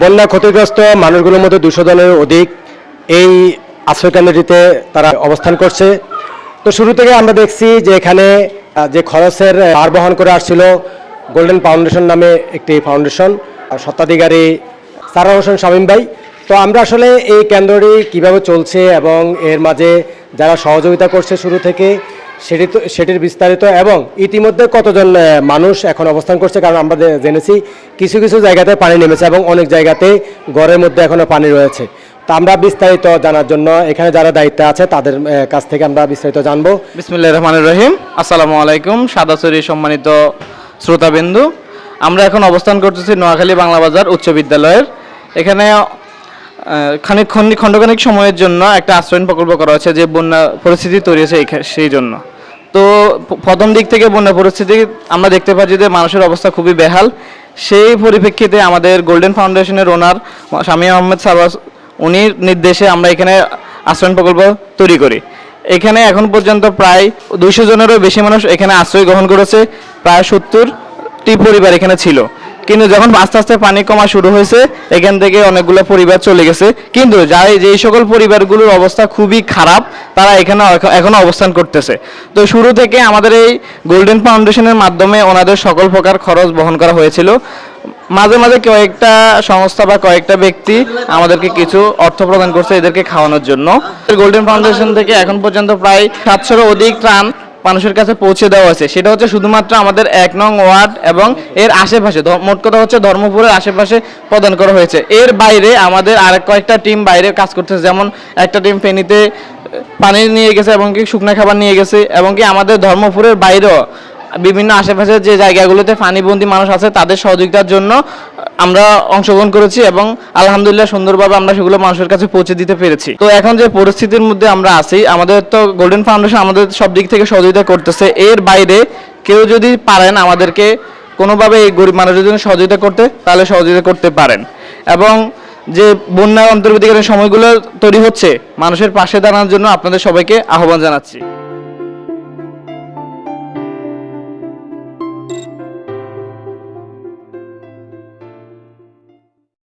বন্যা ক্ষতিগ্রস্ত মানুষগুলোর মধ্যে দুশো জনের অধিক এই আশ্রয়কেন্দ্রটিতে তারা অবস্থান করছে। তো শুরু থেকে আমরা দেখছি যে এখানে যে খরচের ভার বহন করে আসছিল গোল্ডেন ফাউন্ডেশন নামে একটি ফাউন্ডেশন আর স্বত্বাধিকারী সারা হোসেন শামীম ভাই। তো আমরা আসলে এই কেন্দ্রটি কীভাবে চলছে এবং এর মাঝে যারা সহযোগিতা করছে শুরু থেকে সেটি তো সেটির বিস্তারিত এবং ইতিমধ্যে কতজন মানুষ এখন অবস্থান করছে, কারণ আমরা জেনেছি কিছু কিছু জায়গাতে পানি নেমেছে এবং অনেক জায়গাতে ঘরের মধ্যে এখনও পানি রয়েছে। তো আমরা বিস্তারিত জানার জন্য এখানে যারা দায়িত্বে আছে, তাদের কাছ থেকে আমরা বিস্তারিত জানব। বিসমিল্লাহ রহমান রহিম। আসসালামু আলাইকুম সাদাচুরি সম্মানিত শ্রোতাবিন্দু। আমরা এখন অবস্থান করতেছি নোয়াখালী বাংলা বাজার উচ্চ বিদ্যালয়ের। এখানে আহ, খানিক খন্ডি খণ্ডখানিক সময়ের জন্য একটা আশ্রয়ণ প্রকল্প করা হয়েছে যে বন্যা পরিস্থিতি তৈরি হয়েছে সেই জন্য। তো প্রথম দিক থেকে বন্যা পরিস্থিতি আমরা দেখতে পাচ্ছি যে মানুষের অবস্থা খুবই বেহাল। সেই পরিপ্রেক্ষিতে আমাদের গোল্ডেন ফাউন্ডেশনের ওনার স্বামী আহমেদ সারওয়াজ উনির নির্দেশে আমরা এখানে আশ্রয়ণ প্রকল্প তৈরি করি। এখানে এখন পর্যন্ত প্রায় দুইশো জনেরও বেশি মানুষ এখানে আশ্রয় গ্রহণ করেছে। প্রায় সত্তরটি পরিবার এখানে ছিল। কিন্তু যখন আস্তে আস্তে পানি কমা শুরু হয়েছে, এখান থেকে অনেকগুলো পরিবার চলে গেছে। কিন্তু যাই যেই সকল পরিবারগুলোর অবস্থা খুবই খারাপ, তারা এখানে এখ- এখনও অবস্থান করতেছে। তো শুরু থেকে আমাদের এই গোল্ডেন ফাউন্ডেশনের মাধ্যমে ওনাদের সকল প্রকার খরচ বহন করা হয়েছিল। মাঝে মাঝে কয়েকটা সংস্থা বা কয়েকটা ব্যক্তি আমাদেরকে কিছু অর্থ প্রদান করছে এদেরকে খাওয়ানোর জন্য। গোল্ডেন ফাউন্ডেশন থেকে এখন পর্যন্ত প্রায় সাতশোরও অধিক ত্রাণ মানুষের কাছে পৌঁছে দেওয়া হয়েছে। সেটা হচ্ছে শুধুমাত্র আমাদের এক নং ওয়ার্ড এবং এর আশেপাশে মোট কথা হচ্ছে ধর্মপুরের আশেপাশে প্রদান করা হয়েছে। এর বাইরে আমাদের আর কয়েকটা টিম বাইরে কাজ করতেছে। যেমন একটা টিম ফেনীতে পানি নিয়ে গেছে এবং কি শুকনা খাবার নিয়ে গেছে এবং কি আমাদের ধর্মপুরের বাইরেও বিভিন্ন আশেপাশের যে জায়গাগুলোতে পানিবন্দী মানুষ আছে, তাদের সহযোগিতার জন্য আমরা অংশগ্রহণ করেছি এবং আলহামদুলিল্লাহ সুন্দরভাবে আমরা সেগুলো মানুষের কাছে পৌঁছে দিতে পেরেছি। তো এখন যে পরিস্থিতির মধ্যে আমরা আছি, আমাদের তো গোল্ডেন ফাউন্ডেশন আমাদের সব দিক থেকে সহযোগিতা করতেছে। এর বাইরে কেউ যদি পারেন আমাদেরকে কোনোভাবে এই গরিব মানুষের জন্য সহযোগিতা করতে, তাহলে সহযোগিতা করতে পারেন। এবং যে বন্যা অন্তর্বর্তীকালীন সময়গুলো তৈরি হচ্ছে, মানুষের পাশে দাঁড়ানোর জন্য আপনাদের সবাইকে আহ্বান জানাচ্ছি।